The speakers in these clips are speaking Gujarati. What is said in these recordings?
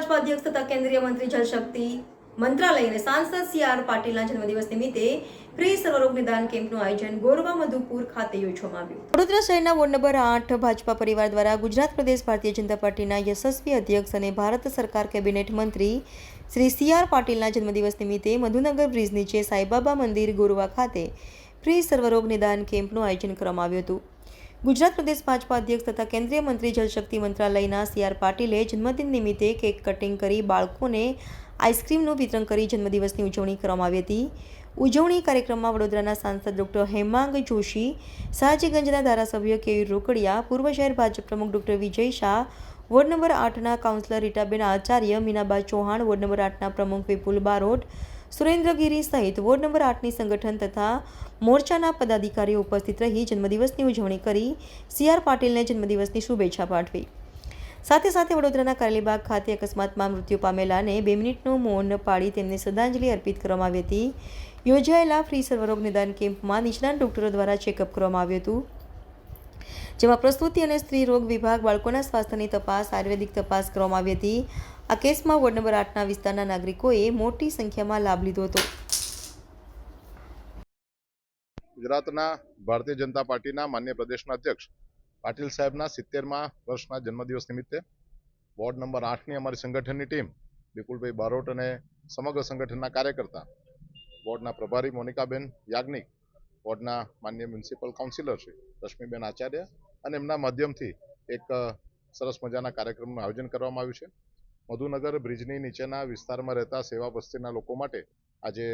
અધ્યક્ષ તથા કેન્દ્રીય મંત્રી જલશક્તિ મંત્રાલય અને સાંસદ સી આર પાટીલના જન્મદિવસ નિમિત્તે ફ્રી સર્વરોગ નિદાન કેમ્પનું આયોજન ગોરવા મધુપુર ખાતે યોજવામાં આવ્યું. વડોદરા શહેરના વોર્ડ નંબર આઠ ભાજપા પરિવાર દ્વારા ગુજરાત પ્રદેશ ભારતીય જનતા પાર્ટીના યશસ્વી અધ્યક્ષ અને ભારત સરકાર કેબિનેટ મંત્રી શ્રી સી આર પાટીલના જન્મદિવસ નિમિત્તે મધુનગર બ્રિજ નીચે સાઈબાબા મંદિર ગોરવા ખાતે ફ્રી સર્વરોગ નિદાન કેમ્પનું આયોજન કરવામાં આવ્યું હતું. ગુજરાત પ્રદેશ ભાજપા અધ્યક્ષ તથા કેન્દ્રીય મંત્રી જલશક્તિ મંત્રાલયના સી આર પાટીલે જન્મદિન નિમિત્તે કેક કટિંગ કરી બાળકોને આઈસ્ક્રીમનું વિતરણ કરી જન્મદિવસની ઉજવણી કરવામાં આવી હતી. ઉજવણી કાર્યક્રમમાં વડોદરાના સાંસદ ડોક્ટર હેમાંગ જોશી સયાજીગંજના ધારાસભ્ય કેયુર રોકડિયા, પૂર્વ શહેર ભાજપ પ્રમુખ doctor Vijay Shah ward number આઠના councillor Ritaben Acharya Minaba Chauhan, ward number આઠના પ્રમુખ વિપુલ બારોટ, સુરેન્દ્રગીરી સહિત વોર્ડ નંબર આઠની સંગઠન તથા મોરચાના પદાધિકારીઓ ઉપસ્થિત રહી જન્મદિવસની ઉજવણી કરી. સી આર પાટીલને જન્મદિવસની શુભેચ્છા પાઠવી. સાથે સાથે વડોદરાના કારેલીબાગ ખાતે અકસ્માતમાં મૃત્યુ પામેલાને બે મિનિટનું મૌન પાડી તેમને શ્રદ્ધાંજલિ અર્પિત કરવામાં આવી હતી. યોજાયેલા ફ્રી સર્વરોગ નિદાન કેમ્પમાં નિષ્ણાંત ડોક્ટરો દ્વારા ચેકઅપ કરવામાં આવ્યું હતું. જેમાં પ્રસૂતિ અને સ્ત્રી રોગ વિભાગ બાળકોના સ્વાસ્થ્યની તપાસ, આયુર્વેદિક તપાસ કરવામાં આવી હતી. આ કેસમાં વોર્ડ નંબર આઠના વિસ્તારના નાગરિકોએ મોટી સંખ્યામાં લાભ લીધો હતો. ગુજરાતના ભારતીય જનતા પાર્ટીના માન્ય પ્રદેશના અધ્યક્ષ પાટીલ સાહેબના સિત્તેરમાં વર્ષના જન્મદિવસ નિમિત્તે વોર્ડ નંબર આઠની અમારી સંગઠનની ટીમ વિપુલભાઈ બારોટ અને સમગ્ર સંગઠનના કાર્યકર્તા વોર્ડના પ્રભારી મોનિકાબેન યાજ્ઞિક, વોર્ડના માન્ય મ્યુનિસિપલ કાઉન્સિલર શ્રી રશ્મિબેન આચાર્ય અને એમના માધ્યમથી એક સરસ મજાના કાર્યક્રમનું આયોજન કરવામાં આવ્યું છે. મધુનગર બ્રિજની નીચેના વિસ્તારમાં રહેતા સેવા વસ્તીના લોકો માટે આજે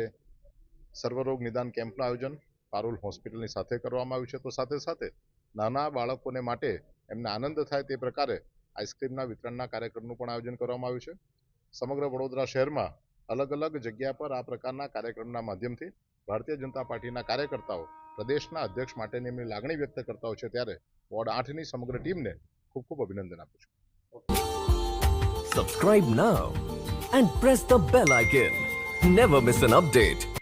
સર્વરોગ નિદાન કેમ્પનું આયોજન પારુલ હોસ્પિટલની સાથે કરવામાં આવ્યું છે. તો સાથે સાથે નાના બાળકોને માટે એમને આનંદ થાય તે પ્રકારે આઈસ્ક્રીમના વિતરણના કાર્યક્રમનું પણ આયોજન કરવામાં આવ્યું છે. સમગ્ર વડોદરા શહેરમાં અલગ અલગ જગ્યા પર આ પ્રકારના કાર્યક્રમના માધ્યમથી ભારતીય જનતા પાર્ટીના કાર્યકર્તાઓ પ્રદેશના અધ્યક્ષ માટેની એમની લાગણી વ્યક્ત કરતા હોય છે ત્યારે વોર્ડ આઠની સમગ્ર ટીમને ખૂબ ખૂબ અભિનંદન આપું છું Subscribe now and press the bell icon never miss an update.